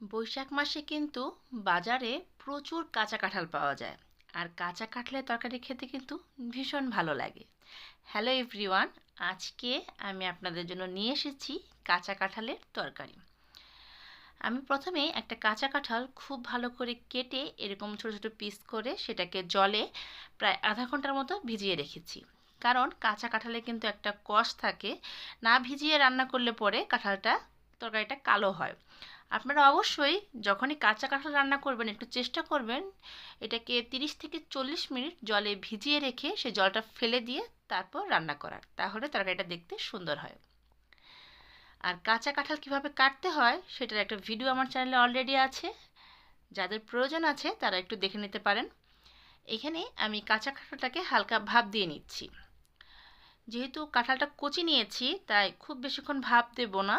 বৈশাখ মাসে কিন্তু বাজারে প্রচুর কাঁচা কাঁঠাল পাওয়া যায়। আর কাঁচা কাঁঠালের তরকারি খেতে কিন্তু ভীষণ ভালো লাগে। হ্যালো এভরিওয়ান আজকে আমি আপনাদের জন্য নিয়ে এসেছি কাঁচা কাঁঠালের তরকারি। আমি প্রথমে একটা কাঁচা কাঁঠাল খুব ভালো করে কেটে এরকম ছোটো ছোটো পিস করে সেটাকে জলে প্রায় আধা ঘণ্টার মতো ভিজিয়ে রেখেছি। কারণ কাঁচা কাঁঠালে কিন্তু একটা কষ থাকে, না ভিজিয়ে রান্না করলে পরে কাঁঠালটা, তরকারিটা কালো হয়। আপনারা অবশ্যই যখনই কাঁচা কাঁঠাল রান্না করবেন, একটু চেষ্টা করবেন এটাকে তিরিশ থেকে চল্লিশ মিনিট জলে ভিজিয়ে রেখে সেই জলটা ফেলে দিয়ে তারপর রান্না করার। তাহলে তরকারিটা দেখতে সুন্দর হয়। আর কাঁচা কাঁঠাল কীভাবে কাটতে হয় সেটার একটা ভিডিও আমার চ্যানেলে অলরেডি আছে। যাদের প্রয়োজন আছে তারা একটু দেখে নিতে পারেন। এখানে আমি কাঁচা কাঁঠালটাকে হালকা ভাপ দিয়ে নিচ্ছি। যেহেতু কাঁঠালটা কচি নিয়েছি, তাই খুব বেশিক্ষণ ভাপ দেব না।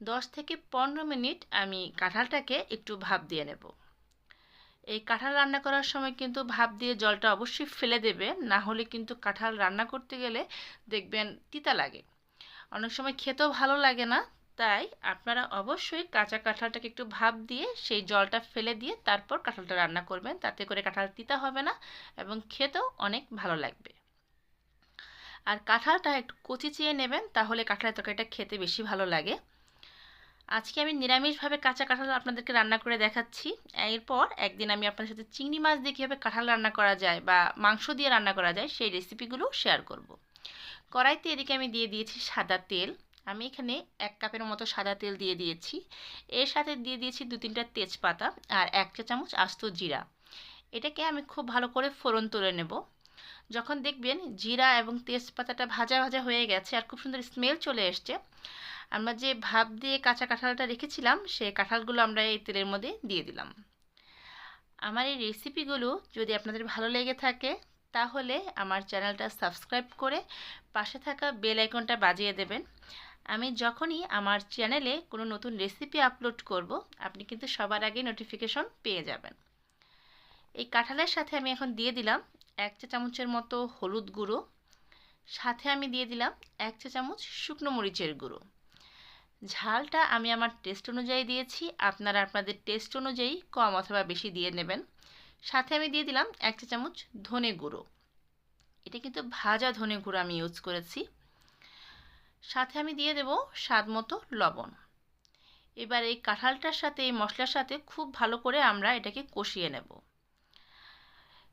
দশ থেকে পনেরো মিনিট আমি কাঁঠালটাকে একটু ভাপ দিয়ে নেব। এই কাঁঠাল রান্না করার সময় কিন্তু ভাপ দিয়ে জলটা অবশ্যই ফেলে দেবে, না হলে কিন্তু কাঁঠাল রান্না করতে গেলে দেখবেন তিতা লাগে। অনেক সময় খেতেও ভালো লাগে না, তাই আপনারা অবশ্যই কাঁচা কাঁঠালটাকে একটু ভাপ দিয়ে সেই জলটা ফেলে দিয়ে তারপর কাঁঠালটা রান্না করবেন। তাতে করে কাঁঠাল তিতা হবে না এবং খেতেও অনেক ভালো লাগবে। আর কাঁঠালটা একটু কচি চেয়ে নেবেন, তাহলে কাঁঠালের তরকারিটা খেতে বেশি ভালো লাগে। আজকে আমি নিরামিষভাবে কাঁচা কাঁঠাল আপনাদেরকে রান্না করে দেখাচ্ছি। এরপর একদিন আমি আপনাদের সাথে চিংড়ি মাছ দিয়ে কীভাবে কাঁঠাল রান্না করা যায় বা মাংস দিয়ে রান্না করা যায় সেই রেসিপিগুলো শেয়ার করব। কড়াইতে এদিকে আমি দিয়ে দিয়েছি সাদা তেল। আমি এখানে এক কাপের মতো সাদা তেল দিয়ে দিয়েছি। এর সাথে দিয়ে দিয়েছি দু তিনটা তেজপাতা আর এক চা চামচ আস্ত জিরা। এটাকে আমি খুব ভালো করে ফোড়ন তুলে নেব। যখন দেখবেন জিরা এবং তেজপাতাটা ভাজা ভাজা হয়ে গেছে আর খুব সুন্দর স্মেল চলে এসছে আমরা যে ভাপ দিয়ে কাঁচা কাঁঠালটা রেখেছিলাম, সে কাঁঠালগুলো আমরা এই তেলের মধ্যে দিয়ে দিলাম। আমার এই রেসিপিগুলো যদি আপনাদের ভালো লেগে থাকে, তাহলে আমার চ্যানেলটা সাবস্ক্রাইব করে পাশে থাকা বেল আইকনটা বাজিয়ে দেবেন। আমি যখনই আমার চ্যানেলে কোনো নতুন রেসিপি আপলোড করব, আপনি কিন্তু সবার আগে নোটিফিকেশন পেয়ে যাবেন। এই কাঁঠালের সাথে আমি এখন দিয়ে দিলাম এক চা চামচের মতো হলুদ গুঁড়ো। সাথে আমি দিয়ে দিলাম এক চা চামচ শুকনো মরিচের গুঁড়ো। ঝালটা আমি আমার টেস্ট অনুযায়ী দিয়েছি। আপনারা আপনাদের টেস্ট অনুযায়ী কম অথবা বেশি দিয়ে নেবেন। সাথে আমি দিয়ে দিলাম এক চা চামচ ধনে গুঁড়ো। এটা কিন্তু ভাজা ধনে গুঁড়ো আমি ইউজ করেছি। সাথে আমি দিয়ে দেব স্বাদ মতো লবণ। এবার এই কাঁঠালটার সাথে, এই মশলার সাথে খুব ভালো করে আমরা এটাকে কষিয়ে নেব।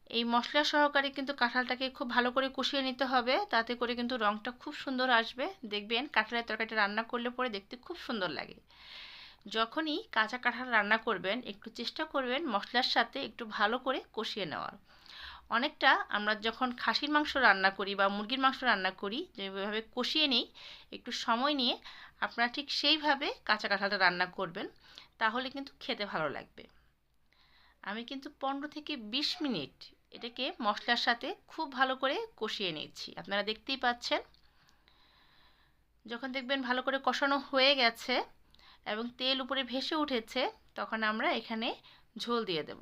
এই মশলা সহকারে কিন্তু কাঁঠালটাকে খুব ভালো করে কষিয়ে নিতে হবে। তাতে করে কিন্তু রঙটা খুব সুন্দর আসবে। দেখবেন কাঁঠালের তরকারিটা রান্না করলে পরে দেখতে খুব সুন্দর লাগে। যখনই কাঁচা কাঁঠাল রান্না করবেন, একটু চেষ্টা করবেন মশলার সাথে একটু ভালো করে কষিয়ে নেওয়ার। অনেকটা আমরা যখন খাসির মাংস রান্না করি বা মুরগির মাংস রান্না করি, যেভাবে কষিয়ে নিই, একটু সময় নিয়ে আপনারা ঠিক সেইভাবে কাঁচা কাঁঠালটা রান্না করবেন, তাহলে কিন্তু খেতে ভালো লাগবে। আমি কিন্তু পনেরো থেকে বিশ মিনিট এটাকে মশলার সাথে খুব ভালো করে কষিয়ে নিচ্ছি। আপনারা দেখতেই পাচ্ছেন। যখন দেখবেন ভালো করে কষানো হয়ে গেছে এবং তেল উপরে ভেসে উঠেছে, তখন আমরা এখানে ঝোল দিয়ে দেব।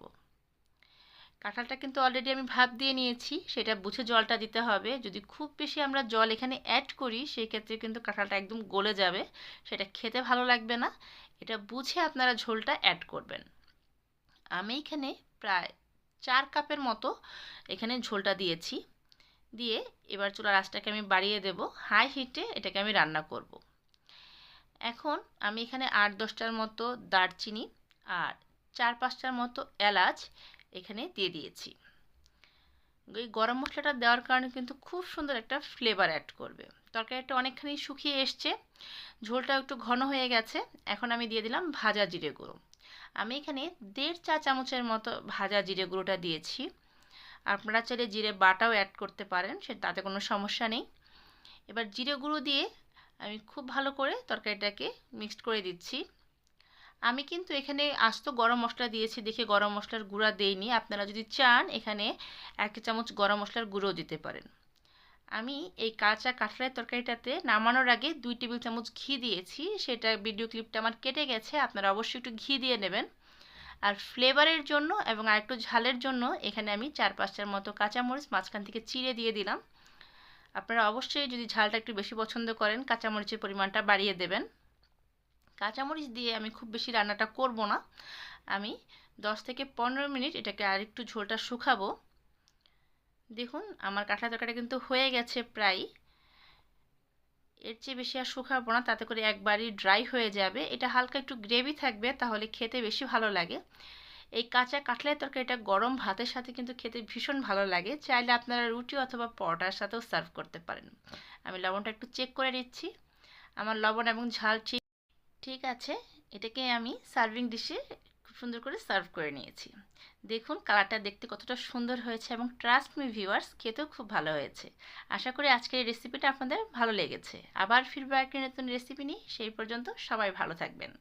কাঁঠালটা কিন্তু অলরেডি আমি ভাপ দিয়ে নিয়েছি, সেটা বুঝে জলটা দিতে হবে। যদি খুব বেশি আমরা জল এখানে অ্যাড করি সেই ক্ষেত্রে কিন্তু কাঁঠালটা একদম গলে যাবে, সেটা খেতে ভালো লাগবে না। এটা বুঝে আপনারা ঝোলটা অ্যাড করবেন। আমি এখানে প্রায় চার কাপের মতো এখানে ঝোলটা দিয়েছি। দিয়ে এবার চুলার আঁচটাকে আমি বাড়িয়ে দেব। হাই হিটে এটাকে আমি রান্না করব। এখন আমি এখানে আট দশটার মতো দারচিনি আর চার পাঁচটার মতো এলাচ এখানে দিয়ে দিয়েছি। এই গরম মশলাটা দেওয়ার কারণে কিন্তু খুব সুন্দর একটা ফ্লেভার অ্যাড করবে। তরকারিটা অনেকখানি শুকিয়ে এসছে। ঝোলটা একটু ঘন হয়ে গেছে। এখন আমি দিয়ে দিলাম ভাজা জিরে গুঁড়ো। আমি এখানে দেড় চা চামচের মতো ভাজা জিরে গুঁড়োটা দিয়েছি। আপনারা চাইলে জিরে বাটাও অ্যাড করতে পারেন, সে তাতে কোনো সমস্যা নেই। এবার জিরে গুঁড়ো দিয়ে আমি খুব ভালো করে তরকারিটাকে মিক্সড করে দিচ্ছি। আমি কিন্তু এখানে আস্ত গরম মশলা দিয়েছি, দেখে গরম মশলার গুঁড়া দেইনি। আপনারা যদি চান, এখানে এক চামচ গরম মশলার গুঁড়োও দিতে পারেন। আমি এই কাঁচা কাঁঠালের তরকারিটাতে নামানোর আগে দুই টেবিল চামচ ঘি দিয়েছি। সেটা ভিডিও ক্লিপটা আমার কেটে গেছে, আপনারা অবশ্যই একটু ঘি দিয়ে নেবেন। আর ফ্লেভারের জন্য এবং আরেকটু ঝালের জন্য এখানে আমি চার পাঁচটার মতো কাঁচামরিচ মাঝখান থেকে চিড়ে দিয়ে দিলাম। আপনারা অবশ্যই যদি ঝালটা একটু বেশি পছন্দ করেন, কাঁচামরিচের পরিমাণটা বাড়িয়ে দেবেন। কাঁচামরিচ দিয়ে আমি খুব বেশি রান্নাটা করব না। আমি দশ থেকে পনেরো মিনিট এটাকে আরেকটু ঝোলটা শুকাবো। দেখুন, আমার কাঁঠাল তরকারিটা কিন্তু হয়ে গেছে প্রায়। এর চেয়ে বেশি আর শুকাবো না, তাতে করে একবারই ড্রাই হয়ে যাবে। এটা হালকা একটু গ্রেভি থাকবে, তাহলে খেতে বেশি ভালো লাগে। এই কাঁচা কাঁঠালের তরকারিটা গরম ভাতের সাথে কিন্তু খেতে ভীষণ ভালো লাগে। চাইলে আপনারা রুটি অথবা পরোটার সাথেও সার্ভ করতে পারেন। আমি লবণটা একটু চেক করে নিচ্ছি। আমার লবণ এবং ঝাল ঠিক ঠিক আছে। এটাকে আমি সার্ভিং ডিশে খুব সুন্দর করে সার্ভ করে নিয়েছি। দেখুন কালারটা দেখতে কতটা সুন্দর হয়েছে এবং ট্রাস্ট মি ভিউয়ার্স খেতেও খুব ভালো হয়েছে। আশা করি আজকের এই রেসিপিটা আপনাদের ভালো লেগেছে। আবার ফিরবো একটি নতুন রেসিপি নিয়ে। সেই পর্যন্ত সবাই ভালো থাকবেন।